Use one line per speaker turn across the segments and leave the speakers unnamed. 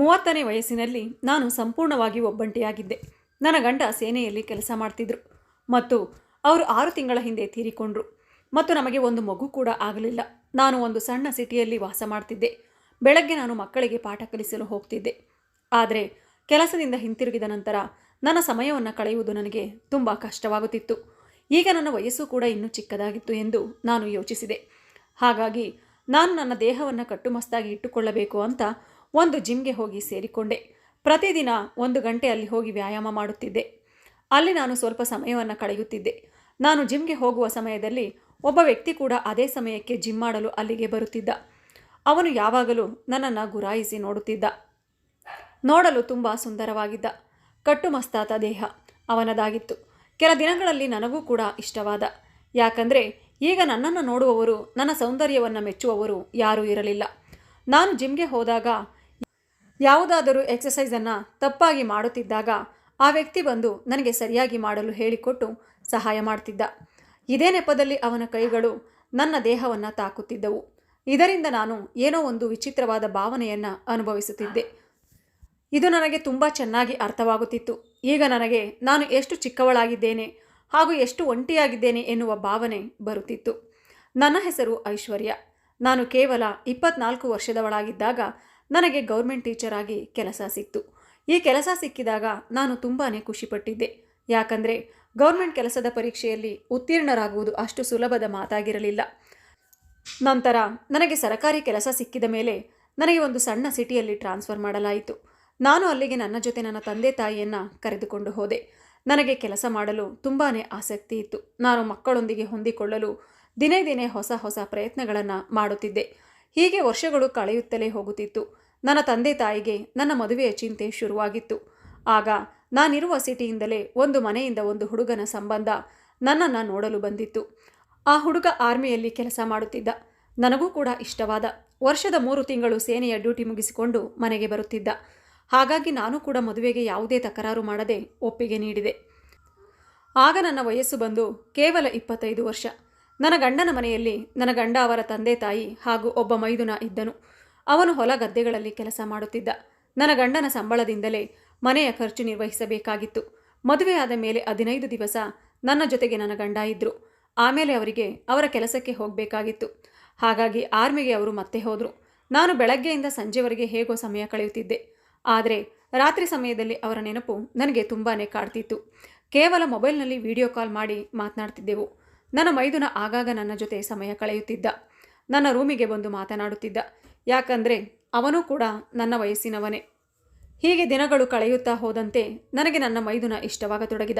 ಮೂವತ್ತನೇ ವಯಸ್ಸಿನಲ್ಲಿ ನಾನು ಸಂಪೂರ್ಣವಾಗಿ ಒಬ್ಬಂಟಿಯಾಗಿದ್ದೆ. ನನ್ನ ಗಂಡ ಸೇನೆಯಲ್ಲಿ ಕೆಲಸ ಮಾಡ್ತಿದ್ರು. ಮತ್ತು ಅವರು ಆರು ತಿಂಗಳ ಹಿಂದೆ ತೀರಿಕೊಂಡ್ರು. ಮತ್ತು ನಮಗೆ ಒಂದು ಮಗು ಕೂಡ ಆಗಲಿಲ್ಲ. ನಾನು ಒಂದು ಸಣ್ಣ ಸಿಟಿಯಲ್ಲಿ ವಾಸ ಮಾಡ್ತಿದ್ದೆ. ಬೆಳಗ್ಗೆ ನಾನು ಮಕ್ಕಳಿಗೆ ಪಾಠ ಕಲಿಸಲು ಹೋಗ್ತಿದ್ದೆ. ಆದರೆ ಕೆಲಸದಿಂದ ಹಿಂತಿರುಗಿದ ನಂತರ ನನ್ನ ಸಮಯವನ್ನು ಕಳೆಯುವುದು ನನಗೆ ತುಂಬ ಕಷ್ಟವಾಗುತ್ತಿತ್ತು. ಈಗ ನನ್ನ ವಯಸ್ಸು ಕೂಡ ಇನ್ನೂ ಚಿಕ್ಕದಾಗಿತ್ತು ಎಂದು ನಾನು ಯೋಚಿಸಿದೆ. ಹಾಗಾಗಿ ನಾನು ನನ್ನ ದೇಹವನ್ನು ಕಟ್ಟುಮಸ್ತಾಗಿ ಇಟ್ಟುಕೊಳ್ಳಬೇಕು ಅಂತ ಒಂದು ಜಿಮ್ಗೆ ಹೋಗಿ ಸೇರಿಕೊಂಡೆ. ಪ್ರತಿದಿನ ಒಂದು ಗಂಟೆ ಅಲ್ಲಿ ಹೋಗಿ ವ್ಯಾಯಾಮ ಮಾಡುತ್ತಿದ್ದೆ. ಅಲ್ಲಿ ನಾನು ಸ್ವಲ್ಪ ಸಮಯವನ್ನು ಕಳೆಯುತ್ತಿದ್ದೆ. ನಾನು ಜಿಮ್ಗೆ ಹೋಗುವ ಸಮಯದಲ್ಲಿ ಒಬ್ಬ ವ್ಯಕ್ತಿ ಕೂಡ ಅದೇ ಸಮಯಕ್ಕೆ ಜಿಮ್ ಮಾಡಲು ಅಲ್ಲಿಗೆ ಬರುತ್ತಿದ್ದ. ಅವನು ಯಾವಾಗಲೂ ನನ್ನನ್ನು ಗುರಾಯಿಸಿ ನೋಡುತ್ತಿದ್ದ. ನೋಡಲು ತುಂಬ ಸುಂದರವಾಗಿದ್ದ. ಕಟ್ಟುಮಸ್ತಾದ ದೇಹ ಅವನದಾಗಿತ್ತು. ಕೆಲ ದಿನಗಳಲ್ಲಿ ನನಗೂ ಕೂಡ ಇಷ್ಟವಾದ. ಯಾಕಂದರೆ ಈಗ ನನ್ನನ್ನು ನೋಡುವವರು, ನನ್ನ ಸೌಂದರ್ಯವನ್ನು ಮೆಚ್ಚುವವರು ಯಾರೂ ಇರಲಿಲ್ಲ. ನಾನು ಜಿಮ್ಗೆ ಹೋದಾಗ ಯಾವುದಾದರೂ ಎಕ್ಸಸೈಸನ್ನು ತಪ್ಪಾಗಿ ಮಾಡುತ್ತಿದ್ದಾಗ ಆ ವ್ಯಕ್ತಿ ಬಂದು ನನಗೆ ಸರಿಯಾಗಿ ಮಾಡಲು ಹೇಳಿಕೊಟ್ಟು ಸಹಾಯ ಮಾಡ್ತಿದ್ದ. ಇದೇ ನೆಪದಲ್ಲಿ ಅವನ ಕೈಗಳು ನನ್ನ ದೇಹವನ್ನು ತಾಕುತ್ತಿದ್ದವು. ಇದರಿಂದ ನಾನು ಏನೋ ಒಂದು ವಿಚಿತ್ರವಾದ ಭಾವನೆಯನ್ನು ಅನುಭವಿಸುತ್ತಿದ್ದೆ. ಇದು ನನಗೆ ತುಂಬ ಚೆನ್ನಾಗಿ ಅರ್ಥವಾಗುತ್ತಿತ್ತು. ಈಗ ನನಗೆ ನಾನು ಎಷ್ಟು ಚಿಕ್ಕವಳಾಗಿದ್ದೇನೆ ಹಾಗೂ ಎಷ್ಟು ಒಂಟಿಯಾಗಿದ್ದೇನೆ ಎನ್ನುವ ಭಾವನೆ ಬರುತ್ತಿತ್ತು. ನನ್ನ ಹೆಸರು ಐಶ್ವರ್ಯ. ನಾನು ಕೇವಲ ಇಪ್ಪತ್ನಾಲ್ಕು ವರ್ಷದವಳಾಗಿದ್ದಾಗ ನನಗೆ ಗೌರ್ಮೆಂಟ್ ಟೀಚರ್ ಆಗಿ ಕೆಲಸ ಸಿಕ್ತು. ಈ ಕೆಲಸ ಸಿಕ್ಕಿದಾಗ ನಾನು ತುಂಬಾ ಖುಷಿಪಟ್ಟಿದ್ದೆ. ಯಾಕಂದರೆ ಗೌರ್ಮೆಂಟ್ ಕೆಲಸದ ಪರೀಕ್ಷೆಯಲ್ಲಿ ಉತ್ತೀರ್ಣರಾಗುವುದು ಅಷ್ಟು ಸುಲಭದ ಮಾತಾಗಿರಲಿಲ್ಲ. ನಂತರ ನನಗೆ ಸರಕಾರಿ ಕೆಲಸ ಸಿಕ್ಕಿದ ಮೇಲೆ ನನಗೆ ಒಂದು ಸಣ್ಣ ಸಿಟಿಯಲ್ಲಿ ಟ್ರಾನ್ಸ್ಫರ್ ಮಾಡಲಾಯಿತು. ನಾನು ಅಲ್ಲಿಗೆ ನನ್ನ ಜೊತೆ ನನ್ನ ತಂದೆ ತಾಯಿಯನ್ನು ಕರೆದುಕೊಂಡು ಹೋದೆ. ನನಗೆ ಕೆಲಸ ಮಾಡಲು ತುಂಬಾ ಆಸಕ್ತಿ ಇತ್ತು. ನಾನು ಮಕ್ಕಳೊಂದಿಗೆ ಹೊಂದಿಕೊಳ್ಳಲು ದಿನೇ ದಿನೇ ಹೊಸ ಹೊಸ ಪ್ರಯತ್ನಗಳನ್ನು ಮಾಡುತ್ತಿದ್ದೆ. ಹೀಗೆ ವರ್ಷಗಳು ಕಳೆಯುತ್ತಲೇ ಹೋಗುತ್ತಿತ್ತು. ನನ್ನ ತಂದೆ ತಾಯಿಗೆ ನನ್ನ ಮದುವೆಯ ಚಿಂತೆ ಶುರುವಾಗಿತ್ತು. ಆಗ ನಾನಿರುವ ಸಿಟಿಯಿಂದಲೇ ಒಂದು ಮನೆಯಿಂದ ಒಂದು ಹುಡುಗನ ಸಂಬಂಧ ನನ್ನನ್ನು ನೋಡಲು ಬಂದಿತ್ತು. ಆ ಹುಡುಗ ಆರ್ಮಿಯಲ್ಲಿ ಕೆಲಸ ಮಾಡುತ್ತಿದ್ದ. ನನಗೂ ಕೂಡ ಇಷ್ಟವಾದ ವರ್ಷದ ಮೂರು ತಿಂಗಳು ಸೇನೆಯ ಡ್ಯೂಟಿ ಮುಗಿಸಿಕೊಂಡು ಮನೆಗೆ ಬರುತ್ತಿದ್ದ. ಹಾಗಾಗಿ ನಾನು ಕೂಡ ಮದುವೆಗೆ ಯಾವುದೇ ತಕರಾರು ಮಾಡದೆ ಒಪ್ಪಿಗೆ ನೀಡಿದೆ. ಆಗ ನನ್ನ ವಯಸ್ಸು ಬಂದು ಕೇವಲ ಇಪ್ಪತ್ತೈದು ವರ್ಷ. ನನ್ನ ಗಂಡನ ಮನೆಯಲ್ಲಿ ನನ್ನ ಗಂಡ ಅವರ ತಂದೆ ತಾಯಿ ಹಾಗೂ ಒಬ್ಬ ಮೈದುನ ಇದ್ದನು. ಅವನು ಹೊಲ ಗದ್ದೆಗಳಲ್ಲಿ ಕೆಲಸ ಮಾಡುತ್ತಿದ್ದ. ನನ್ನ ಗಂಡನ ಸಂಬಳದಿಂದಲೇ ಮನೆಯ ಖರ್ಚು ನಿರ್ವಹಿಸಬೇಕಾಗಿತ್ತು. ಮದುವೆಯಾದ ಮೇಲೆ ಹದಿನೈದು ದಿವಸ ನನ್ನ ಜೊತೆಗೆ ನನ್ನ ಗಂಡ ಇದ್ದರು ಆಮೇಲೆ ಅವರಿಗೆ ಅವರ ಕೆಲಸಕ್ಕೆ ಹೋಗಬೇಕಾಗಿತ್ತು. ಹಾಗಾಗಿ ಆರ್ಮಿಗೆ ಅವರು ಮತ್ತೆ ಹೋದರು. ನಾನು ಬೆಳಗ್ಗೆಯಿಂದ ಸಂಜೆವರೆಗೆ ಹೇಗೋ ಸಮಯ ಕಳೆಯುತ್ತಿದ್ದೆ. ಆದರೆ ರಾತ್ರಿ ಸಮಯದಲ್ಲಿ ಅವರ ನೆನಪು ನನಗೆ ತುಂಬಾ ಕಾಡ್ತಿತ್ತು. ಕೇವಲ ಮೊಬೈಲ್ನಲ್ಲಿ ವಿಡಿಯೋ ಕಾಲ್ ಮಾಡಿ ಮಾತನಾಡ್ತಿದ್ದೆವು. ನನ್ನ ಮೈದುನ ಆಗಾಗ ನನ್ನ ಜೊತೆ ಸಮಯ ಕಳೆಯುತ್ತಿದ್ದ. ನನ್ನ ರೂಮಿಗೆ ಬಂದು ಮಾತನಾಡುತ್ತಿದ್ದ. ಯಾಕಂದರೆ ಅವನೂ ಕೂಡ ನನ್ನ ವಯಸ್ಸಿನವನೇ. ಹೀಗೆ ದಿನಗಳು ಕಳೆಯುತ್ತಾ ಹೋದಂತೆ ನನಗೆ ನನ್ನ ಮೈದುನ ಇಷ್ಟವಾಗತೊಡಗಿದ.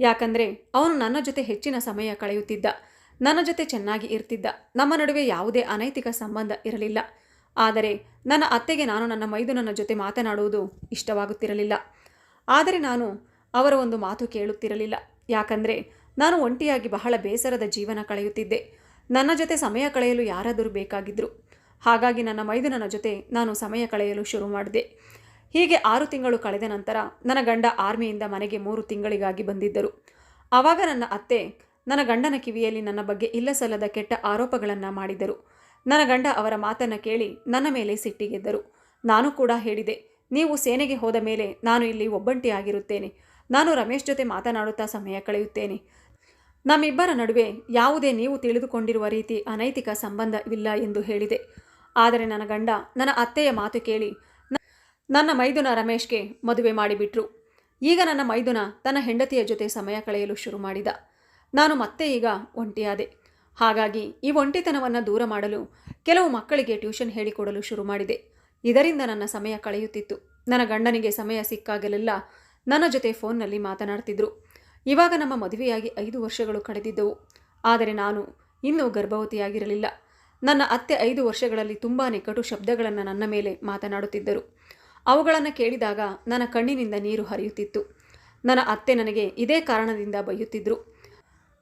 ಯಾಕಂದರೆ ಅವನು ನನ್ನ ಜೊತೆ ಹೆಚ್ಚಿನ ಸಮಯ ಕಳೆಯುತ್ತಿದ್ದ. ನನ್ನ ಜೊತೆ ಚೆನ್ನಾಗಿ ಇರ್ತಿದ್ದ. ನಮ್ಮ ನಡುವೆ ಯಾವುದೇ ಅನೈತಿಕ ಸಂಬಂಧ ಇರಲಿಲ್ಲ. ಆದರೆ ನನ್ನ ಅತ್ತೆಗೆ ನಾನು ನನ್ನ ಮೈದುನನ ಜೊತೆ ಮಾತನಾಡುವುದು ಇಷ್ಟವಾಗುತ್ತಿರಲಿಲ್ಲ. ಆದರೆ ನಾನು ಅವರ ಒಂದು ಮಾತು ಕೇಳುತ್ತಿರಲಿಲ್ಲ. ಯಾಕಂದರೆ ನಾನು ಒಂಟಿಯಾಗಿ ಬಹಳ ಬೇಸರದ ಜೀವನ ಕಳೆಯುತ್ತಿದ್ದೆ. ನನ್ನ ಜೊತೆ ಸಮಯ ಕಳೆಯಲು ಯಾರಾದರೂ ಬೇಕಾಗಿದ್ದರು ಹಾಗಾಗಿ ನನ್ನ ಮೈದುನನ ಜೊತೆ ನಾನು ಸಮಯ ಕಳೆಯಲು ಶುರು ಮಾಡಿದೆ. ಹೀಗೆ ಆರು ತಿಂಗಳು ಕಳೆದ ನಂತರ ನನ್ನ ಗಂಡ ಆರ್ಮಿಯಿಂದ ಮನೆಗೆ ಮೂರು ತಿಂಗಳಿಗಾಗಿ ಬಂದಿದ್ದರು. ಆವಾಗ ನನ್ನ ಅತ್ತೆ ನನ್ನ ಗಂಡನ ಕಿವಿಯಲ್ಲಿ ನನ್ನ ಬಗ್ಗೆ ಇಲ್ಲಸಲ್ಲದ ಕೆಟ್ಟ ಆರೋಪಗಳನ್ನು ಮಾಡಿದರು. ನನ್ನ ಗಂಡ ಅವರ ಮಾತನ್ನು ಕೇಳಿ ನನ್ನ ಮೇಲೆ ಸಿಟ್ಟಿಗೆದ್ದರು ನಾನು ಕೂಡ ಹೇಳಿದೆ, ನೀವು ಸೇನೆಗೆ ಹೋದ ಮೇಲೆ ನಾನು ಇಲ್ಲಿ ಒಬ್ಬಂಟಿಯಾಗಿರುತ್ತೇನೆ ನಾನು ರಮೇಶ್ ಜೊತೆ ಮಾತನಾಡುತ್ತಾ ಸಮಯ ಕಳೆಯುತ್ತೇನೆ. ನಮ್ಮಿಬ್ಬರ ನಡುವೆ ಯಾವುದೇ ನೀವು ತಿಳಿದುಕೊಂಡಿರುವ ರೀತಿ ಅನೈತಿಕ ಸಂಬಂಧವಿಲ್ಲ ಎಂದು ಹೇಳಿದೆ. ಆದರೆ ನನ್ನ ಗಂಡ ನನ್ನ ಅತ್ತೆಯ ಮಾತು ಕೇಳಿ ನನ್ನ ಮೈದುನ ರಮೇಶ್ಗೆ ಮದುವೆ ಮಾಡಿಬಿಟ್ರು. ಈಗ ನನ್ನ ಮೈದುನ ತನ್ನ ಹೆಂಡತಿಯ ಜೊತೆ ಸಮಯ ಕಳೆಯಲು ಶುರು ಮಾಡಿದ. ನಾನು ಮತ್ತೆ ಈಗ ಒಂಟಿಯಾದೆ. ಹಾಗಾಗಿ ಈ ಒಂಟಿತನವನ್ನು ದೂರ ಮಾಡಲು ಕೆಲವು ಮಕ್ಕಳಿಗೆ ಟ್ಯೂಷನ್ ಹೇಳಿಕೊಡಲು ಶುರು ಮಾಡಿದೆ. ಇದರಿಂದ ನನ್ನ ಸಮಯ ಕಳೆಯುತ್ತಿತ್ತು. ನನ್ನ ಗಂಡನಿಗೆ ಸಮಯ ಸಿಕ್ಕಾಗಲೆಲ್ಲ ನನ್ನ ಜೊತೆ ಫೋನ್ನಲ್ಲಿ ಮಾತನಾಡ್ತಿದ್ರು. ಇವಾಗ ನಮ್ಮ ಮದುವೆಯಾಗಿ ಐದು ವರ್ಷಗಳು ಕಳೆದಿದ್ದವು. ಆದರೆ ನಾನು ಇನ್ನೂ ಗರ್ಭವತಿಯಾಗಿರಲಿಲ್ಲ. ನನ್ನ ಅತ್ತೆ ಐದು ವರ್ಷಗಳಲ್ಲಿ ತುಂಬಾ ಕಟು ಶಬ್ದಗಳನ್ನು ನನ್ನ ಮೇಲೆ ಮಾತನಾಡುತ್ತಿದ್ದರು. ಅವುಗಳನ್ನು ಕೇಳಿದಾಗ ನನ್ನ ಕಣ್ಣಿನಿಂದ ನೀರು ಹರಿಯುತ್ತಿತ್ತು. ನನ್ನ ಅತ್ತೆ ನನಗೆ ಇದೇ ಕಾರಣದಿಂದ ಬೈಯುತ್ತಿದ್ದರು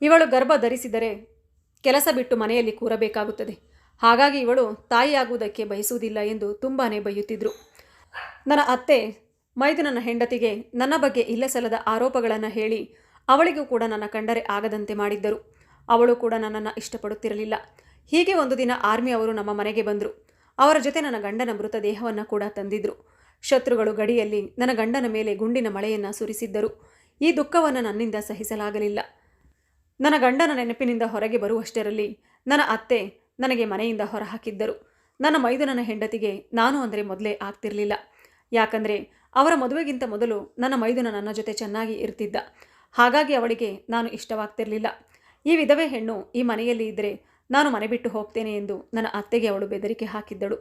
ಇವಳು ಗರ್ಭ ಧರಿಸಿದರೆ ಕೆಲಸ ಬಿಟ್ಟು ಮನೆಯಲ್ಲಿ ಕೂರಬೇಕಾಗುತ್ತದೆ. ಹಾಗಾಗಿ ಇವಳು ತಾಯಿಯಾಗುವುದಕ್ಕೆ ಬಯಸುವುದಿಲ್ಲ ಎಂದು ತುಂಬಾ ಬೈಯುತ್ತಿದ್ದರು ನನ್ನ ಅತ್ತೆ ಮೈದುನನ ಹೆಂಡತಿಗೆ ನನ್ನ ಬಗ್ಗೆ ಇಲ್ಲಸಲ್ಲದ ಆರೋಪಗಳನ್ನು ಹೇಳಿ ಅವಳಿಗೂ ಕೂಡ ನನ್ನ ಕಂಡರೆ ಆಗದಂತೆ ಮಾಡಿದ್ದರು. ಅವಳು ಕೂಡ ನನ್ನನ್ನು ಇಷ್ಟಪಡುತ್ತಿರಲಿಲ್ಲ. ಹೀಗೆ ಒಂದು ದಿನ ಆರ್ಮಿ ಅವರು ನಮ್ಮ ಮನೆಗೆ ಬಂದರು. ಅವರ ಜೊತೆ ನನ್ನ ಗಂಡನ ಮೃತದೇಹವನ್ನು ಕೂಡ ತಂದಿದ್ರು. ಶತ್ರುಗಳು ಗಡಿಯಲ್ಲಿ ನನ್ನ ಗಂಡನ ಮೇಲೆ ಗುಂಡಿನ ಮಳೆಯನ್ನು ಸುರಿಸಿದ್ದರು. ಈ ದುಃಖವನ್ನು ನನ್ನಿಂದ ಸಹಿಸಲಾಗಲಿಲ್ಲ. ನನ್ನ ಗಂಡನ ನೆನಪಿನಿಂದ ಹೊರಗೆ ಬರುವಷ್ಟರಲ್ಲಿ ನನ್ನ ಅತ್ತೆ ನನಗೆ ಮನೆಯಿಂದ ಹೊರಹಾಕಿದ್ದರು. ನನ್ನ ಮೈದನನ ಹೆಂಡತಿಗೆ ನಾನು ಅಂದರೆ ಮೊದಲೇ ಆಗ್ತಿರಲಿಲ್ಲ. ಯಾಕಂದರೆ ಅವರ ಮದುವೆಗಿಂತ ಮೊದಲು ನನ್ನ ಮೈದುನ ನನ್ನ ಜೊತೆ ಚೆನ್ನಾಗಿ ಇರ್ತಿದ್ದ. ಹಾಗಾಗಿ ಅವಳಿಗೆ ನಾನು ಇಷ್ಟವಾಗ್ತಿರಲಿಲ್ಲ. ಈ ವಿಧವೆ ಹೆಣ್ಣು ಈ ಮನೆಯಲ್ಲಿ ಇದ್ದರೆ ನಾನು ಮನೆ ಬಿಟ್ಟು ಹೋಗ್ತೇನೆ ಎಂದು ನನ್ನ ಅತ್ತೆಗೆ ಅವಳು ಬೆದರಿಕೆ ಹಾಕಿದ್ದಳು.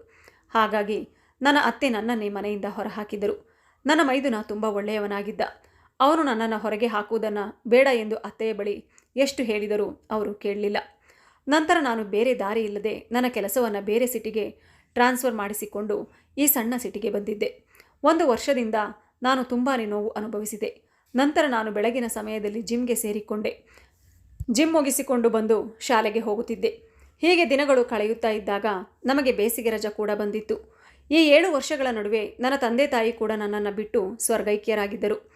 ಹಾಗಾಗಿ ನನ್ನ ಅತ್ತೆ ನನ್ನನ್ನೇ ಮನೆಯಿಂದ ಹೊರಹಾಕಿದರು ನನ್ನ ಮೈದುನ ತುಂಬ ಒಳ್ಳೆಯವನಾಗಿದ್ದ. ಅವನು ನನ್ನನ್ನು ಹೊರಗೆ ಹಾಕುವುದನ್ನು ಬೇಡ ಎಂದು ಅತ್ತೆಯ ಬಳಿ ಎಷ್ಟು ಹೇಳಿದರೂ ಅವರು ಕೇಳಲಿಲ್ಲ. ನಂತರ ನಾನು ಬೇರೆ ದಾರಿ ಇಲ್ಲದೆ ನನ್ನ ಕೆಲಸವನ್ನು ಬೇರೆ ಸಿಟಿಗೆ ಟ್ರಾನ್ಸ್ಫರ್ ಮಾಡಿಸಿಕೊಂಡು ಈ ಸಣ್ಣ ಸಿಟಿಗೆ ಬಂದಿದ್ದೆ. ಒಂದು ವರ್ಷದಿಂದ ನಾನು ತುಂಬಾ ನೋವು ಅನುಭವಿಸಿದೆ. ನಂತರ ನಾನು ಬೆಳಗಿನ ಸಮಯದಲ್ಲಿ ಜಿಮ್ಗೆ ಸೇರಿಕೊಂಡೆ. ಜಿಮ್ ಮುಗಿಸಿಕೊಂಡು ಬಂದು ಶಾಲೆಗೆ ಹೋಗುತ್ತಿದ್ದೆ. ಹೀಗೆ ದಿನಗಳು ಕಳೆಯುತ್ತಾ ಇದ್ದಾಗ ನಮಗೆ ಬೇಸಿಗೆ ರಜೆ ಕೂಡ ಬಂದಿತ್ತು. ಈ ಏಳು ವರ್ಷಗಳ ನಡುವೆ ನನ್ನ ತಂದೆ ತಾಯಿ ಕೂಡ ನನ್ನನ್ನು ಬಿಟ್ಟು ಸ್ವರ್ಗೈಕ್ಯರಾಗಿದ್ದರು.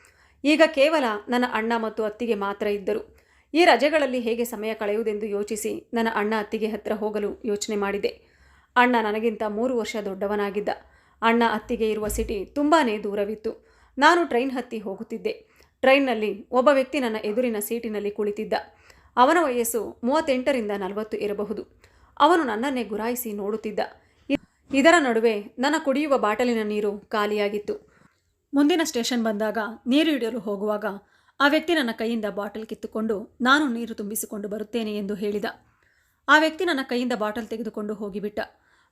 ಈಗ ಕೇವಲ ನನ್ನ ಅಣ್ಣ ಮತ್ತು ಅತ್ತಿಗೆ ಮಾತ್ರ ಇದ್ದರು. ಈ ರಜೆಗಳಲ್ಲಿ ಹೇಗೆ ಸಮಯ ಕಳೆಯುವುದೆಂದು ಯೋಚಿಸಿ ನನ್ನ ಅಣ್ಣ ಅತ್ತಿಗೆ ಹತ್ತಿರ ಹೋಗಲು ಯೋಚನೆ ಮಾಡಿದೆ. ಅಣ್ಣ ನನಗಿಂತ ಮೂರು ವರ್ಷ ದೊಡ್ಡವನಾಗಿದ್ದ. ಅಣ್ಣ ಅತ್ತಿಗೆ ಇರುವ ಸಿಟಿ ತುಂಬಾ ದೂರವಿತ್ತು. ನಾನು ಟ್ರೈನ್ ಹತ್ತಿ ಹೋಗುತ್ತಿದ್ದೆ. ಟ್ರೈನ್ನಲ್ಲಿ ಒಬ್ಬ ವ್ಯಕ್ತಿ ನನ್ನ ಎದುರಿನ ಸೀಟಿನಲ್ಲಿ ಕುಳಿತಿದ್ದ. ಅವನ ವಯಸ್ಸು ಮೂವತ್ತೆಂಟರಿಂದ ನಲವತ್ತು ಇರಬಹುದು. ಅವನು ನನ್ನನ್ನೇ ಗುರಾಯಿಸಿ ನೋಡುತ್ತಿದ್ದ. ಇದರ ನಡುವೆ ನನ್ನ ಕುಡಿಯುವ ಬಾಟಲಿನ ನೀರು ಖಾಲಿಯಾಗಿತ್ತು. ಮುಂದಿನ ಸ್ಟೇಷನ್ ಬಂದಾಗ ನೀರು ಹಿಡಿಯಲು ಹೋಗುವಾಗ ಆ ವ್ಯಕ್ತಿ ನನ್ನ ಕೈಯಿಂದ ಬಾಟಲ್ ಕಿತ್ತುಕೊಂಡು ನಾನು ನೀರು ತುಂಬಿಸಿಕೊಂಡು ಬರುತ್ತೇನೆ ಎಂದು ಹೇಳಿದ. ಆ ವ್ಯಕ್ತಿ ನನ್ನ ಕೈಯಿಂದ ಬಾಟಲ್ ತೆಗೆದುಕೊಂಡು ಹೋಗಿಬಿಟ್ಟ.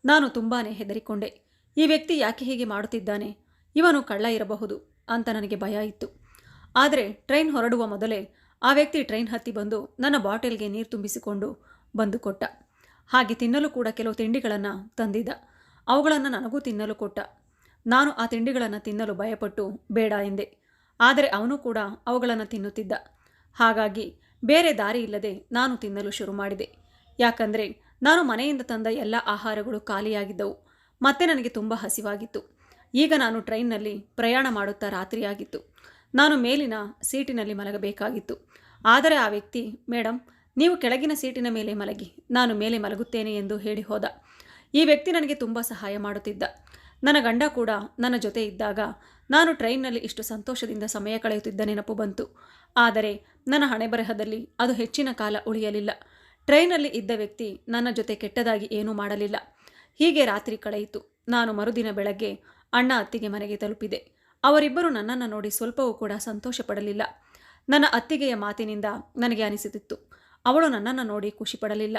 ನಾನು ತುಂಬಾ ಹೆದರಿಕೊಂಡೆ. ಈ ವ್ಯಕ್ತಿ ಯಾಕೆ ಹೀಗೆ ಮಾಡುತ್ತಿದ್ದಾನೆ? ಇವನು ಕಳ್ಳ ಇರಬಹುದು ಅಂತ ನನಗೆ ಭಯ ಇತ್ತು. ಆದರೆ ಟ್ರೈನ್ ಹೊರಡುವ ಮೊದಲೇ ಆ ವ್ಯಕ್ತಿ ಟ್ರೈನ್ ಹತ್ತಿ ಬಂದು ನನ್ನ ಬಾಟಲ್ಗೆ ನೀರು ತುಂಬಿಸಿಕೊಂಡು ಬಂದು ಕೊಟ್ಟ. ಹಾಗೆ ತಿನ್ನಲು ಕೂಡ ಕೆಲವು ತಿಂಡಿಗಳನ್ನು ತಂದಿದ್ದ. ಅವುಗಳನ್ನು ನನಗೂ ತಿನ್ನಲು ಕೊಟ್ಟ. ನಾನು ಆ ತಿಂಡಿಗಳನ್ನು ತಿನ್ನಲು ಭಯಪಟ್ಟು ಬೇಡ ಎಂದೆ. ಆದರೆ ಅವನು ಕೂಡ ಅವುಗಳನ್ನು ತಿನ್ನುತ್ತಿದ್ದ. ಹಾಗಾಗಿ ಬೇರೆ ದಾರಿ ಇಲ್ಲದೆ ನಾನು ತಿನ್ನಲು ಶುರು ಮಾಡಿದೆ. ಯಾಕಂದರೆ ನಾನು ಮನೆಯಿಂದ ತಂದ ಎಲ್ಲ ಆಹಾರಗಳು ಖಾಲಿಯಾಗಿದ್ದವು. ಮತ್ತೆ ನನಗೆ ತುಂಬ ಹಸಿವಾಗಿತ್ತು. ಈಗ ನಾನು ಟ್ರೈನ್ನಲ್ಲಿ ಪ್ರಯಾಣ ಮಾಡುತ್ತಾ ರಾತ್ರಿಯಾಗಿತ್ತು. ನಾನು ಮೇಲಿನ ಸೀಟಿನಲ್ಲಿ ಮಲಗಬೇಕಾಗಿತ್ತು. ಆದರೆ ಆ ವ್ಯಕ್ತಿ ಮೇಡಮ್ ನೀವು ಕೆಳಗಿನ ಸೀಟಿನ ಮೇಲೆ ಮಲಗಿ, ನಾನು ಮೇಲೆ ಮಲಗುತ್ತೇನೆ ಎಂದು ಹೇಳಿ ಹೋದ. ಈ ವ್ಯಕ್ತಿ ನನಗೆ ತುಂಬ ಸಹಾಯ ಮಾಡುತ್ತಿದ್ದ. ನನ್ನ ಗಂಡ ಕೂಡ ನನ್ನ ಜೊತೆ ಇದ್ದಾಗ ನಾನು ಟ್ರೈನ್ನಲ್ಲಿ ಇಷ್ಟು ಸಂತೋಷದಿಂದ ಸಮಯ ಕಳೆಯುತ್ತಿದ್ದ ನೆನಪು ಬಂತು. ಆದರೆ ನನ್ನ ಹಣೆಬರಹದಲ್ಲಿ ಅದು ಹೆಚ್ಚಿನ ಕಾಲ ಉಳಿಯಲಿಲ್ಲ. ಟ್ರೈನಲ್ಲಿ ಇದ್ದ ವ್ಯಕ್ತಿ ನನ್ನ ಜೊತೆ ಕೆಟ್ಟದಾಗಿ ಏನೂ ಮಾಡಲಿಲ್ಲ. ಹೀಗೆ ರಾತ್ರಿ ಕಳೆಯಿತು. ನಾನು ಮರುದಿನ ಬೆಳಗ್ಗೆ ಅಣ್ಣ ಅತ್ತಿಗೆ ಮನೆಗೆ ತಲುಪಿದೆ. ಅವರಿಬ್ಬರು ನನ್ನನ್ನು ನೋಡಿ ಸ್ವಲ್ಪವೂ ಕೂಡ ಸಂತೋಷ ಪಡಲಿಲ್ಲ ನನ್ನ ಅತ್ತಿಗೆಯ ಮಾತಿನಿಂದ ನನಗೆ ಅನಿಸುತ್ತಿತ್ತು ಅವಳು ನನ್ನನ್ನು ನೋಡಿ ಖುಷಿ ಪಡಲಿಲ್ಲ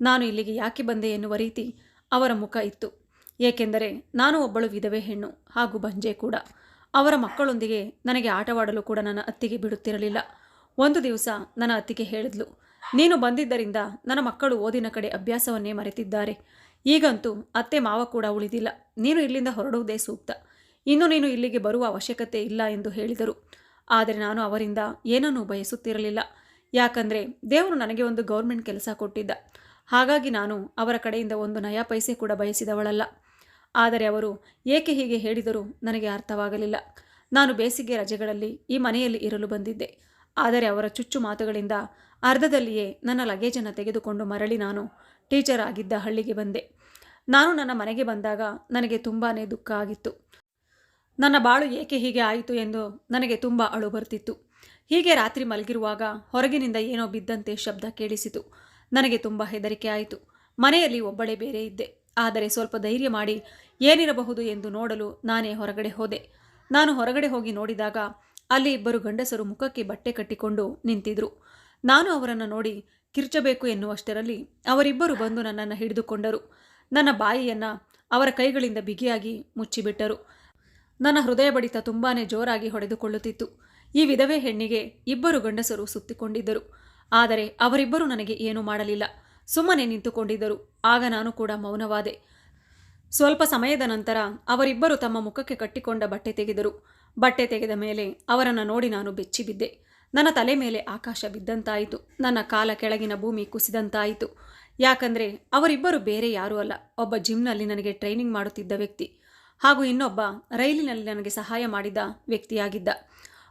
ನಾನು ಇಲ್ಲಿಗೆ ಯಾಕೆ ಬಂದೆ ಎನ್ನುವ ರೀತಿ ಅವರ ಮುಖ ಇತ್ತು. ಏಕೆಂದರೆ ನಾನು ಒಬ್ಬಳು ವಿಧವೆ ಹೆಣ್ಣು ಹಾಗೂ ಬಂಜೆ ಕೂಡ. ಅವರ ಮಕ್ಕಳೊಂದಿಗೆ ನನಗೆ ಆಟವಾಡಲು ಕೂಡ ನನ್ನ ಅತ್ತಿಗೆ ಬಿಡುತ್ತಿರಲಿಲ್ಲ. ಒಂದು ದಿವಸ ನನ್ನ ಅತ್ತಿಗೆ ಹೇಳಿದ್ಲು, ನೀನು ಬಂದಿದ್ದರಿಂದ ನನ್ನ ಮಕ್ಕಳು ಓದಿನ ಕಡೆ ಅಭ್ಯಾಸವನ್ನೇ ಮರೆತಿದ್ದಾರೆ. ಈಗಂತೂ ಅತ್ತೆ ಮಾವ ಕೂಡ ಉಳಿದಿಲ್ಲ. ನೀನು ಇಲ್ಲಿಂದ ಹೊರಡುವುದೇ ಸೂಕ್ತ. ಇನ್ನು ನೀನು ಇಲ್ಲಿಗೆ ಬರುವ ಅವಶ್ಯಕತೆ ಇಲ್ಲ ಎಂದು ಹೇಳಿದರು. ಆದರೆ ನಾನು ಅವರಿಂದ ಏನನ್ನೂ ಬಯಸುತ್ತಿರಲಿಲ್ಲ. ಯಾಕಂದರೆ ದೇವರು ನನಗೆ ಒಂದು ಗೌರ್ಮೆಂಟ್ ಕೆಲಸ ಕೊಟ್ಟಿದ್ದ. ಹಾಗಾಗಿ ನಾನು ಅವರ ಕಡೆಯಿಂದ ಒಂದು ನಯಾ ಪೈಸೆ ಕೂಡ ಬಯಸಿದವಳಲ್ಲ. ಆದರೆ ಅವರು ಏಕೆ ಹೀಗೆ ಹೇಳಿದರೂ ನನಗೆ ಅರ್ಥವಾಗಲಿಲ್ಲ. ನಾನು ಬೇಸಿಗೆ ರಜೆಗಳಲ್ಲಿ ಈ ಮನೆಯಲ್ಲಿ ಇರಲು ಬಂದಿದ್ದೆ. ಆದರೆ ಅವರ ಚುಚ್ಚು ಮಾತುಗಳಿಂದ ಅರ್ಧದಲ್ಲಿಯೇ ನನ್ನ ಲಗೇಜನ್ನು ತೆಗೆದುಕೊಂಡು ಮರಳಿ ನಾನು ಟೀಚರ್ ಆಗಿದ್ದ ಹಳ್ಳಿಗೆ ಬಂದೆ. ನಾನು ನನ್ನ ಮನೆಗೆ ಬಂದಾಗ ನನಗೆ ತುಂಬಾ ದುಃಖ ಆಗಿತ್ತು. ನನ್ನ ಬಾಳು ಏಕೆ ಹೀಗೆ ಆಯಿತು ಎಂದು ನನಗೆ ತುಂಬ ಅಳು ಬರ್ತಿತ್ತು. ಹೀಗೆ ರಾತ್ರಿ ಮಲಗಿರುವಾಗ ಹೊರಗಿನಿಂದ ಏನೋ ಬಿದ್ದಂತೆ ಶಬ್ದ ಕೇಳಿಸಿತು. ನನಗೆ ತುಂಬ ಹೆದರಿಕೆ ಆಯಿತು. ಮನೆಯಲ್ಲಿ ಒಬ್ಬಳೇ ಬೇರೆ ಇದ್ದೆ. ಆದರೆ ಸ್ವಲ್ಪ ಧೈರ್ಯ ಮಾಡಿ ಏನಿರಬಹುದು ಎಂದು ನೋಡಲು ನಾನೇ ಹೊರಗಡೆ ಹೋದೆ. ನಾನು ಹೊರಗಡೆ ಹೋಗಿ ನೋಡಿದಾಗ ಅಲ್ಲಿ ಇಬ್ಬರು ಗಂಡಸರು ಮುಖಕ್ಕೆ ಬಟ್ಟೆ ಕಟ್ಟಿಕೊಂಡು ನಿಂತಿದ್ರು. ನಾನು ಅವರನ್ನು ನೋಡಿ ಕಿರ್ಚಬೇಕು ಎನ್ನುವಷ್ಟರಲ್ಲಿ ಅವರಿಬ್ಬರು ಬಂದು ನನ್ನನ್ನು ಹಿಡಿದುಕೊಂಡರು. ನನ್ನ ಬಾಯಿಯನ್ನು ಅವರ ಕೈಗಳಿಂದ ಬಿಗಿಯಾಗಿ ಮುಚ್ಚಿಬಿಟ್ಟರು. ನನ್ನ ಹೃದಯ ಬಡಿತ ತುಂಬಾ ಜೋರಾಗಿ ಹೊಡೆದುಕೊಳ್ಳುತ್ತಿತ್ತು. ಈ ವಿಧವೆ ಹೆಣ್ಣಿಗೆ ಇಬ್ಬರು ಗಂಡಸರು ಸುತ್ತಿಕೊಂಡಿದ್ದರು. ಆದರೆ ಅವರಿಬ್ಬರು ನನಗೆ ಏನೂ ಮಾಡಲಿಲ್ಲ. ಸುಮ್ಮನೆ ನಿಂತುಕೊಂಡಿದ್ದರು. ಆಗ ನಾನು ಕೂಡ ಮೌನವಾದೆ. ಸ್ವಲ್ಪ ಸಮಯದ ನಂತರ ಅವರಿಬ್ಬರು ತಮ್ಮ ಮುಖಕ್ಕೆ ಕಟ್ಟಿಕೊಂಡ ಬಟ್ಟೆ ತೆಗೆದರು. ಬಟ್ಟೆ ತೆಗೆದ ಮೇಲೆ ಅವರನ್ನು ನೋಡಿ ನಾನು ಬೆಚ್ಚಿಬಿದ್ದೆ. ನನ್ನ ತಲೆ ಮೇಲೆ ಆಕಾಶ ಬಿದ್ದಂತಾಯಿತು. ನನ್ನ ಕಾಲ ಕೆಳಗಿನ ಭೂಮಿ ಕುಸಿದಂತಾಯಿತು. ಯಾಕಂದರೆ ಅವರಿಬ್ಬರು ಬೇರೆ ಯಾರೂ ಅಲ್ಲ. ಒಬ್ಬ ಜಿಮ್ನಲ್ಲಿ ನನಗೆ ಟ್ರೈನಿಂಗ್ ಮಾಡುತ್ತಿದ್ದ ವ್ಯಕ್ತಿ. ಹಾಗೂ ಇನ್ನೊಬ್ಬ ರೈಲಿನಲ್ಲಿ ನನಗೆ ಸಹಾಯ ಮಾಡಿದ ವ್ಯಕ್ತಿಯಾಗಿದ್ದ.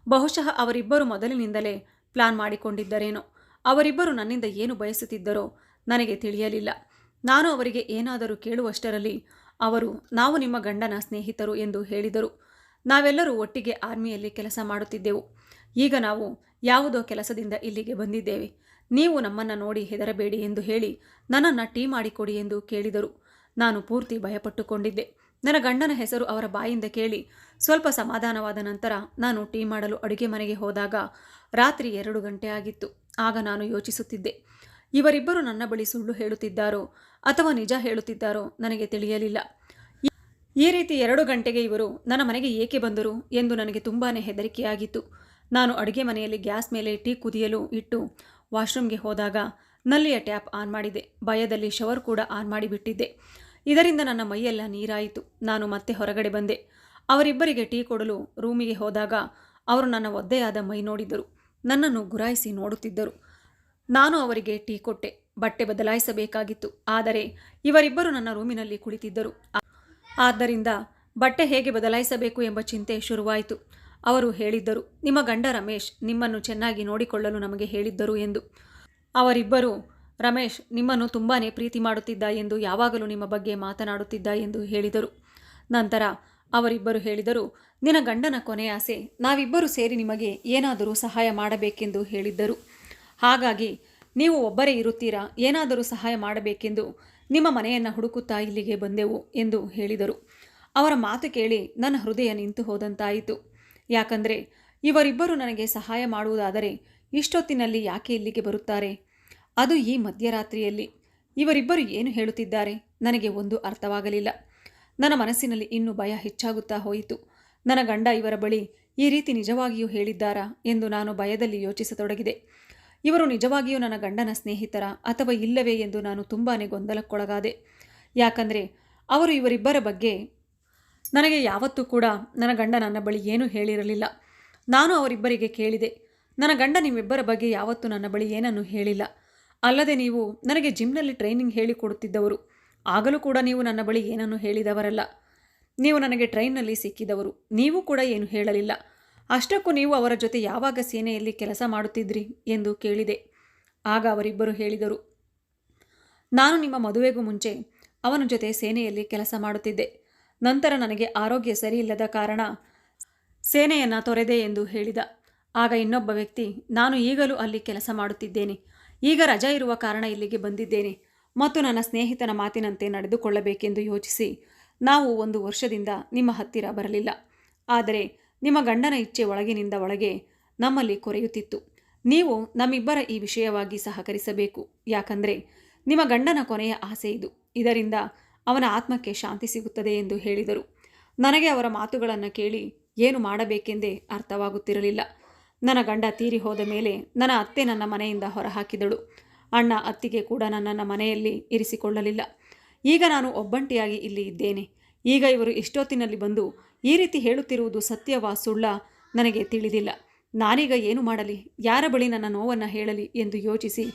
ಬಹುಶಃ ಅವರಿಬ್ಬರು ಮೊದಲಿನಿಂದಲೇ ಪ್ಲಾನ್ ಮಾಡಿಕೊಂಡಿದ್ದರೇನೋ. ಅವರಿಬ್ಬರು ನನ್ನಿಂದ ಏನು ಬಯಸುತ್ತಿದ್ದರೋ ನನಗೆ ತಿಳಿಯಲಿಲ್ಲ. ನಾನು ಅವರಿಗೆ ಏನಾದರೂ ಕೇಳುವಷ್ಟರಲ್ಲಿ ಅವರು, ನಾವು ನಿಮ್ಮ ಗಂಡನ ಸ್ನೇಹಿತರು ಎಂದು ಹೇಳಿದರು. ನಾವೆಲ್ಲರೂ ಒಟ್ಟಿಗೆ ಆರ್ಮಿಯಲ್ಲಿ ಕೆಲಸ ಮಾಡುತ್ತಿದ್ದೆವು. ಈಗ ನಾವು ಯಾವುದೋ ಕೆಲಸದಿಂದ ಇಲ್ಲಿಗೆ ಬಂದಿದ್ದೇವೆ. ನೀವು ನಮ್ಮನ್ನು ನೋಡಿ ಹೆದರಬೇಡಿ ಎಂದು ಹೇಳಿ ನನ್ನನ್ನು ಟೀ ಮಾಡಿಕೊಡಿ ಎಂದು ಕೇಳಿದರು. ನಾನು ಪೂರ್ತಿ ಭಯಪಟ್ಟುಕೊಂಡಿದ್ದೆ. ನನ್ನ ಗಂಡನ ಹೆಸರು ಅವರ ಬಾಯಿಂದ ಕೇಳಿ ಸ್ವಲ್ಪ ಸಮಾಧಾನವಾದ ನಂತರ ನಾನು ಟೀ ಮಾಡಲು ಅಡುಗೆ ಮನೆಗೆ ಹೋದಾಗ ರಾತ್ರಿ ಎರಡು ಗಂಟೆ ಆಗಿತ್ತು. ಆಗ ನಾನು ಯೋಚಿಸುತ್ತಿದ್ದೆ. ಇವರಿಬ್ಬರು ನನ್ನ ಬಳಿ ಸುಳ್ಳು ಹೇಳುತ್ತಿದ್ದಾರೋ ಅಥವಾ ನಿಜ ಹೇಳುತ್ತಿದ್ದಾರೋ ನನಗೆ ತಿಳಿಯಲಿಲ್ಲ. ಈ- ರೀತಿ ಎರಡು ಗಂಟೆಗೆ ಇವರು ನನ್ನ ಮನೆಗೆ ಏಕೆ ಬಂದರು ಎಂದು ನನಗೆ ತುಂಬಾ ಹೆದರಿಕೆಯಾಗಿತ್ತು. ನಾನು ಅಡುಗೆ ಮನೆಯಲ್ಲಿ ಗ್ಯಾಸ್ ಮೇಲೆ ಟೀ ಕುದಿಯಲು ಇಟ್ಟು ವಾಶ್ರೂಮ್ಗೆ ಹೋದಾಗ ನಲ್ಲಿಯ ಟ್ಯಾಪ್ ಆನ್ ಮಾಡಿದೆ. ಭಯದಲ್ಲಿ ಶವರ್ ಕೂಡ ಆನ್ ಮಾಡಿಬಿಟ್ಟಿದ್ದೆ. ಇದರಿಂದ ನನ್ನ ಮೈಯೆಲ್ಲ ನೀರಾಯಿತು. ನಾನು ಮತ್ತೆ ಹೊರಗಡೆ ಬಂದೆ. ಅವರಿಬ್ಬರಿಗೆ ಟೀ ಕೊಡಲು ರೂಮಿಗೆ ಹೋದಾಗ ಅವರು ನನ್ನ ಒದ್ದೆಯಾದ ಮೈ ನೋಡಿದರು. ನನ್ನನ್ನು ಗುರಾಯಿಸಿ ನೋಡುತ್ತಿದ್ದರು. ನಾನು ಅವರಿಗೆ ಟೀ ಕೊಟ್ಟೆ. ಬಟ್ಟೆ ಬದಲಾಯಿಸಬೇಕಾಗಿತ್ತು. ಆದರೆ ಇವರಿಬ್ಬರು ನನ್ನ ರೂಮಿನಲ್ಲಿ ಕುಳಿತಿದ್ದರು. ಆದ್ದರಿಂದ ಬಟ್ಟೆ ಹೇಗೆ ಬದಲಾಯಿಸಬೇಕು ಎಂಬ ಚಿಂತೆ ಶುರುವಾಯಿತು. ಅವರು ಹೇಳಿದ್ದರು, ನಿಮ್ಮ ಗಂಡ ರಮೇಶ್ ನಿಮ್ಮನ್ನು ಚೆನ್ನಾಗಿ ನೋಡಿಕೊಳ್ಳಲು ನಮಗೆ ಹೇಳಿದ್ದರು ಎಂದು. ಅವರಿಬ್ಬರು ರಮೇಶ್, ನಿಮ್ಮನ್ನು ತುಂಬಾ ಪ್ರೀತಿ ಮಾಡುತ್ತಿದ್ದ ಎಂದು ಯಾವಾಗಲೂ ನಿಮ್ಮ ಬಗ್ಗೆ ಮಾತನಾಡುತ್ತಿದ್ದ ಎಂದು ಹೇಳಿದರು. ನಂತರ ಅವರಿಬ್ಬರು ಹೇಳಿದರು, ನಿನ್ನ ಗಂಡನ ಕೊನೆಯಾಸೆ ನಾವಿಬ್ಬರು ಸೇರಿ ನಿಮಗೆ ಏನಾದರೂ ಸಹಾಯ ಮಾಡಬೇಕೆಂದು ಹೇಳಿದ್ದರು. ಹಾಗಾಗಿ, ನೀವು ಒಬ್ಬರೇ ಇರುತ್ತೀರಾ, ಏನಾದರೂ ಸಹಾಯ ಮಾಡಬೇಕೆಂದು ನಿಮ್ಮ ಮನೆಯನ್ನು ಹುಡುಕುತ್ತಾ ಇಲ್ಲಿಗೆ ಬಂದೆವು ಎಂದು ಹೇಳಿದರು. ಅವರ ಮಾತು ಕೇಳಿ ನನ್ನ ಹೃದಯ ನಿಂತು ಹೋದಂತಾಯಿತು. ಯಾಕಂದರೆ, ಇವರಿಬ್ಬರು ನನಗೆ ಸಹಾಯ ಮಾಡುವುದಾದರೆ ಇಷ್ಟೊತ್ತಿನಲ್ಲಿ ಯಾಕೆ ಇಲ್ಲಿಗೆ ಬರುತ್ತಾರೆ? ಅದು ಈ ಮಧ್ಯರಾತ್ರಿಯಲ್ಲಿ. ಇವರಿಬ್ಬರು ಏನು ಹೇಳುತ್ತಿದ್ದಾರೆ? ನನಗೆ ಒಂದು ಅರ್ಥವಾಗಲಿಲ್ಲ. ನನ್ನ ಮನಸ್ಸಿನಲ್ಲಿ ಇನ್ನೂ ಭಯ ಹೆಚ್ಚಾಗುತ್ತಾ ಹೋಯಿತು. ನನ್ನ ಗಂಡ ಇವರ ಬಳಿ ಈ ರೀತಿ ನಿಜವಾಗಿಯೂ ಹೇಳಿದ್ದಾರಾ ಎಂದು ನಾನು ಭಯದಲ್ಲಿ ಯೋಚಿಸತೊಡಗಿದೆ. ಇವರು ನಿಜವಾಗಿಯೂ ನನ್ನ ಗಂಡನ ಸ್ನೇಹಿತರ ಅಥವಾ ಇಲ್ಲವೇ ಎಂದು ನಾನು ತುಂಬಾ ಗೊಂದಲಕ್ಕೊಳಗಾದೆ. ಯಾಕಂದರೆ ಅವರು ಇವರಿಬ್ಬರ ಬಗ್ಗೆ ನನಗೆ ಯಾವತ್ತೂ ಕೂಡ ನನ್ನ ಗಂಡ ನನ್ನ ಬಳಿ ಏನೂ ಹೇಳಿರಲಿಲ್ಲ. ನಾನು ಅವರಿಬ್ಬರಿಗೆ ಕೇಳಿದೆ. ನನ್ನ ಗಂಡ ನಿಮ್ಮಿಬ್ಬರ ಬಗ್ಗೆ ಯಾವತ್ತೂ ನನ್ನ ಬಳಿ ಏನನ್ನೂ ಹೇಳಿಲ್ಲ. ಅಲ್ಲದೆ ನೀವು ನನಗೆ ಜಿಮ್ನಲ್ಲಿ ಟ್ರೈನಿಂಗ್ ಹೇಳಿಕೊಡುತ್ತಿದ್ದವರು ಆಗಲೂ ಕೂಡ ನೀವು ನನ್ನ ಬಳಿ ಏನನ್ನು ಹೇಳಿದವರಲ್ಲ. ನೀವು ನನಗೆ ಟ್ರೈನ್ನಲ್ಲಿ ಸಿಕ್ಕಿದವರು. ನೀವು ಕೂಡ ಏನು ಹೇಳಲಿಲ್ಲ. ಅಷ್ಟಕ್ಕೂ ನೀವು ಅವರ ಜೊತೆ ಯಾವಾಗ ಸೇನೆಯಲ್ಲಿ ಕೆಲಸ ಮಾಡುತ್ತಿದ್ರಿ ಎಂದು ಕೇಳಿದೆ. ಆಗ ಅವರಿಬ್ಬರು ಹೇಳಿದರು, ನಾನು ನಿಮ್ಮ ಮದುವೆಗೂ ಮುಂಚೆ ಅವನ ಜೊತೆ ಸೇನೆಯಲ್ಲಿ ಕೆಲಸ ಮಾಡುತ್ತಿದ್ದೆ. ನಂತರ ನನಗೆ ಆರೋಗ್ಯ ಸರಿಯಿಲ್ಲದ ಕಾರಣ ಸೇನೆಯನ್ನು ತೊರೆದೆ ಎಂದು ಹೇಳಿದ. ಆಗ ಇನ್ನೊಬ್ಬ ವ್ಯಕ್ತಿ, ನಾನು ಈಗಲೂ ಅಲ್ಲಿ ಕೆಲಸ ಮಾಡುತ್ತಿದ್ದೇನೆ. ಈಗ ರಜಾ ಇರುವ ಕಾರಣ ಇಲ್ಲಿಗೆ ಬಂದಿದ್ದೇನೆ. ಮತ್ತು ನನ್ನ ಸ್ನೇಹಿತನ ಮಾತಿನಂತೆ ನಡೆದುಕೊಳ್ಳಬೇಕೆಂದು ಯೋಚಿಸಿ ನಾವು ಒಂದು ವರ್ಷದಿಂದ ನಿಮ್ಮ ಹತ್ತಿರ ಬರಲಿಲ್ಲ. ಆದರೆ ನಿಮ್ಮ ಗಂಡನ ಇಚ್ಛೆ ಒಳಗಿನಿಂದ ಒಳಗೆ ನಮ್ಮಲ್ಲಿ ಕೊರೆಯುತ್ತಿತ್ತು. ನೀವು ನಮ್ಮಿಬ್ಬರ ಈ ವಿಷಯವಾಗಿ ಸಹಕರಿಸಬೇಕು. ಯಾಕಂದರೆ ನಿಮ್ಮ ಗಂಡನ ಕೊನೆಯ ಆಸೆ ಇದು. ಇದರಿಂದ ಅವನ ಆತ್ಮಕ್ಕೆ ಶಾಂತಿ ಸಿಗುತ್ತದೆ ಎಂದು ಹೇಳಿದರು. ನನಗೆ ಅವರ ಮಾತುಗಳನ್ನು ಕೇಳಿ ಏನು ಮಾಡಬೇಕೆಂದೇ ಅರ್ಥವಾಗುತ್ತಿರಲಿಲ್ಲ. ನನ್ನ ಗಂಡ ತೀರಿ ಹೋದ ಮೇಲೆ ನನ್ನ ಅತ್ತೆ ನನ್ನ ಮನೆಯಿಂದ ಹೊರಹಾಕಿದಳು. ಅಣ್ಣ ಅತ್ತಿಗೆ ಕೂಡ ನನ್ನನ್ನು ಮನೆಯಲ್ಲಿ ಇರಿಸಿಕೊಳ್ಳಲಿಲ್ಲ. ಈಗ ನಾನು ಒಬ್ಬಂಟಿಯಾಗಿ ಇಲ್ಲಿ ಇದ್ದೇನೆ. ಈಗ ಇವರು ಎಷ್ಟೊತ್ತಿನಲ್ಲಿ ಬಂದು ಈ ರೀತಿ ಹೇಳುತ್ತಿರುವುದು ಸತ್ಯವಾ ಸುಳ್ಳ ನನಗೆ ತಿಳಿದಿಲ್ಲ. ನಾನೀಗ ಏನು ಮಾಡಲಿ? ಯಾರ ಬಳಿ ನನ್ನ ನೋವನ್ನು ಹೇಳಲಿ ಎಂದು ಯೋಚಿಸಿ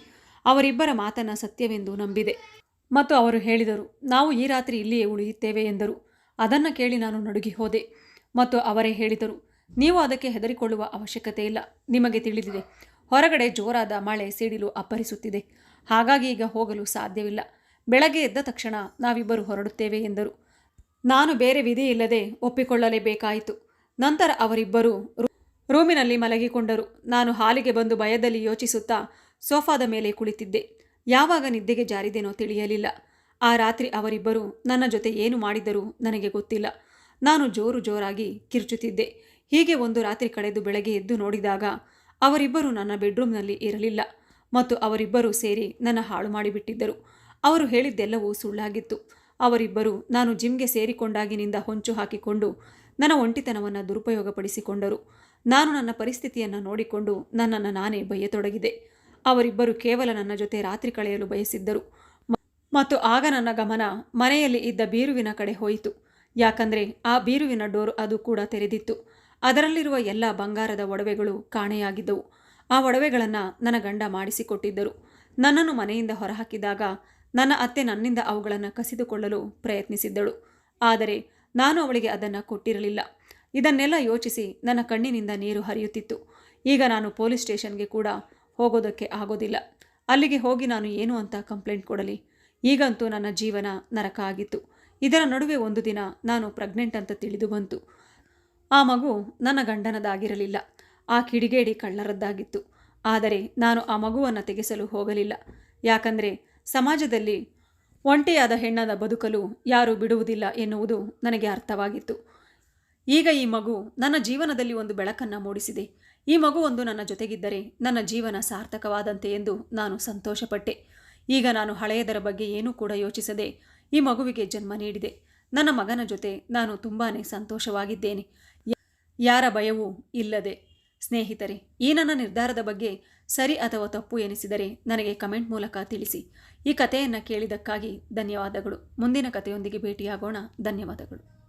ಅವರಿಬ್ಬರ ಮಾತನ್ನು ಸತ್ಯವೆಂದು ನಂಬಿದೆ. ಮತ್ತು ಅವರು ಹೇಳಿದರು, ನಾವು ಈ ರಾತ್ರಿ ಇಲ್ಲಿಯೇ ಉಳಿಯುತ್ತೇವೆ ಎಂದರು. ಅದನ್ನು ಕೇಳಿ ನಾನು ನಡುಗಿ ಹೋದೆ. ಮತ್ತು ಅವರೇ ಹೇಳಿದರು ನೀವು ಅದಕ್ಕೆ ಹೆದರಿಕೊಳ್ಳುವ ಅವಶ್ಯಕತೆ ಇಲ್ಲ. ನಿಮಗೆ ತಿಳಿದಿದೆ, ಹೊರಗಡೆ ಜೋರಾದ ಮಳೆ ಸಿಡಿಲು ಅಪ್ಪರಿಸುತ್ತಿದೆ. ಹಾಗಾಗಿ ಈಗ ಹೋಗಲು ಸಾಧ್ಯವಿಲ್ಲ. ಬೆಳಗ್ಗೆ ಎದ್ದ ತಕ್ಷಣ ನಾವಿಬ್ಬರು ಹೊರಡುತ್ತೇವೆ ಎಂದರು. ನಾನು ಬೇರೆ ವಿಧಿ ಇಲ್ಲದೆ ಒಪ್ಪಿಕೊಳ್ಳಲೇಬೇಕಾಯಿತು. ನಂತರ ಅವರಿಬ್ಬರು ರೂಮಿನಲ್ಲಿ ಮಲಗಿಕೊಂಡರು. ನಾನು ಹಾಲಿಗೆ ಬಂದು ಭಯದಲ್ಲಿ ಯೋಚಿಸುತ್ತಾ ಸೋಫಾದ ಮೇಲೆ ಕುಳಿತಿದ್ದೆ. ಯಾವಾಗ ನಿದ್ದೆಗೆ ಜಾರಿದೇನೋ ತಿಳಿಯಲಿಲ್ಲ. ಆ ರಾತ್ರಿ ಅವರಿಬ್ಬರು ನನ್ನ ಜೊತೆ ಏನು ಮಾಡಿದರೂ ನನಗೆ ಗೊತ್ತಿಲ್ಲ. ನಾನು ಜೋರು ಜೋರಾಗಿ ಕಿರ್ಚುತ್ತಿದ್ದೆ. ಹೀಗೆ ಒಂದು ರಾತ್ರಿ ಕಳೆದು ಬೆಳಗ್ಗೆ ಎದ್ದು ನೋಡಿದಾಗ ಅವರಿಬ್ಬರು ನನ್ನ ಬೆಡ್ರೂಮ್ನಲ್ಲಿ ಇರಲಿಲ್ಲ ಮತ್ತು ಅವರಿಬ್ಬರು ಸೇರಿ ನನ್ನ ಹಾಳು ಮಾಡಿಬಿಟ್ಟಿದ್ದರು. ಅವರು ಹೇಳಿದ್ದೆಲ್ಲವೂ ಸುಳ್ಳಾಗಿತ್ತು. ಅವರಿಬ್ಬರು ನಾನು ಜಿಮ್ಗೆ ಸೇರಿಕೊಂಡಾಗಿನಿಂದ ಹೊಂಚು ಹಾಕಿಕೊಂಡು ನನ್ನ ಒಂಟಿತನವನ್ನು ದುರುಪಯೋಗಪಡಿಸಿಕೊಂಡರು. ನಾನು ನನ್ನ ಪರಿಸ್ಥಿತಿಯನ್ನು ನೋಡಿಕೊಂಡು ನನ್ನನ್ನು ನಾನೇ ಬಯ್ಯತೊಡಗಿದೆ ಅವರಿಬ್ಬರು ಕೇವಲ ನನ್ನ ಜೊತೆ ರಾತ್ರಿ ಕಳೆಯಲು ಬಯಸಿದ್ದರು. ಮತ್ತು ಆಗ ನನ್ನ ಗಮನ ಮನೆಯಲ್ಲಿ ಇದ್ದ ಬೀರುವಿನ ಕಡೆ ಹೋಯಿತು. ಯಾಕಂದರೆ ಆ ಬೀರುವಿನ ಡೋರ್ ಅದು ಕೂಡ ತೆರೆದಿತ್ತು. ಅದರಲ್ಲಿರುವ ಎಲ್ಲ ಬಂಗಾರದ ಒಡವೆಗಳು ಕಾಣೆಯಾಗಿದ್ದವು. ಆ ಒಡವೆಗಳನ್ನು ನನ್ನ ಗಂಡ ಮಾಡಿಸಿಕೊಟ್ಟಿದ್ದರು. ನನ್ನನ್ನು ಮನೆಯಿಂದ ಹೊರಹಾಕಿದಾಗ ನನ್ನ ಅತ್ತೆ ನನ್ನಿಂದ ಅವುಗಳನ್ನು ಕಸಿದುಕೊಳ್ಳಲು ಪ್ರಯತ್ನಿಸಿದ್ದಳು. ಆದರೆ ನಾನು ಅವಳಿಗೆ ಅದನ್ನು ಕೊಟ್ಟಿರಲಿಲ್ಲ. ಇದನ್ನೆಲ್ಲ ಯೋಚಿಸಿ ನನ್ನ ಕಣ್ಣಿನಿಂದ ನೀರು ಹರಿಯುತ್ತಿತ್ತು. ಈಗ ನಾನು ಪೊಲೀಸ್ ಸ್ಟೇಷನ್ಗೆ ಕೂಡ ಹೋಗೋದಕ್ಕೆ ಆಗೋದಿಲ್ಲ. ಅಲ್ಲಿಗೆ ಹೋಗಿ ನಾನು ಏನು ಅಂತ ಕಂಪ್ಲೇಂಟ್ ಕೊಡಲಿ? ಈಗಂತೂ ನನ್ನ ಜೀವನ ನರಕ ಆಗಿತ್ತು. ಇದರ ನಡುವೆ ಒಂದು ದಿನ ನಾನು ಪ್ರೆಗ್ನೆಂಟ್ ಅಂತ ತಿಳಿದು ಬಂತು. ಆ ಮಗು ನನ್ನ ಗಂಡನದಾಗಿರಲಿಲ್ಲ. ಆ ಕಿಡಿಗೇಡಿ ಕಳ್ಳರದ್ದಾಗಿತ್ತು. ಆದರೆ ನಾನು ಆ ಮಗುವನ್ನು ತೆಗೆಸಲು ಹೋಗಲಿಲ್ಲ. ಯಾಕಂದರೆ ಸಮಾಜದಲ್ಲಿ ಒಂಟಿಯಾದ ಹೆಣ್ಣದ ಬದುಕಲು ಯಾರೂ ಬಿಡುವುದಿಲ್ಲ ಎನ್ನುವುದು ನನಗೆ ಅರ್ಥವಾಗಿತ್ತು. ಈಗ ಈ ಮಗು ನನ್ನ ಜೀವನದಲ್ಲಿ ಒಂದು ಬೆಳಕನ್ನು ಮೂಡಿಸಿದೆ. ಈ ಮಗು ಒಂದು ನನ್ನ ಜೊತೆಗಿದ್ದರೆ ನನ್ನ ಜೀವನ ಸಾರ್ಥಕವಾದಂತೆ ಎಂದು ನಾನು ಸಂತೋಷಪಟ್ಟೆ. ಈಗ ನಾನು ಹಳೆಯದರ ಬಗ್ಗೆ ಏನೂ ಕೂಡ ಯೋಚಿಸದೆ ಈ ಮಗುವಿಗೆ ಜನ್ಮ ನೀಡಿದೆ. ನನ್ನ ಮಗನ ಜೊತೆ ನಾನು ತುಂಬಾ ಸಂತೋಷವಾಗಿದ್ದೇನೆ. ಯಾರ ಭಯವೂ ಇಲ್ಲದೆ. ಸ್ನೇಹಿತರೆ, ಈ ನನ್ನ ನಿರ್ಧಾರದ ಬಗ್ಗೆ ಸರಿ ಅಥವಾ ತಪ್ಪು ಎನಿಸಿದರೆ ನನಗೆ ಕಮೆಂಟ್ ಮೂಲಕ ತಿಳಿಸಿ. ಈ ಕಥೆಯನ್ನು ಕೇಳಿದ್ದಕ್ಕಾಗಿ ಧನ್ಯವಾದಗಳು. ಮುಂದಿನ ಕಥೆಯೊಂದಿಗೆ ಭೇಟಿಯಾಗೋಣ. ಧನ್ಯವಾದಗಳು.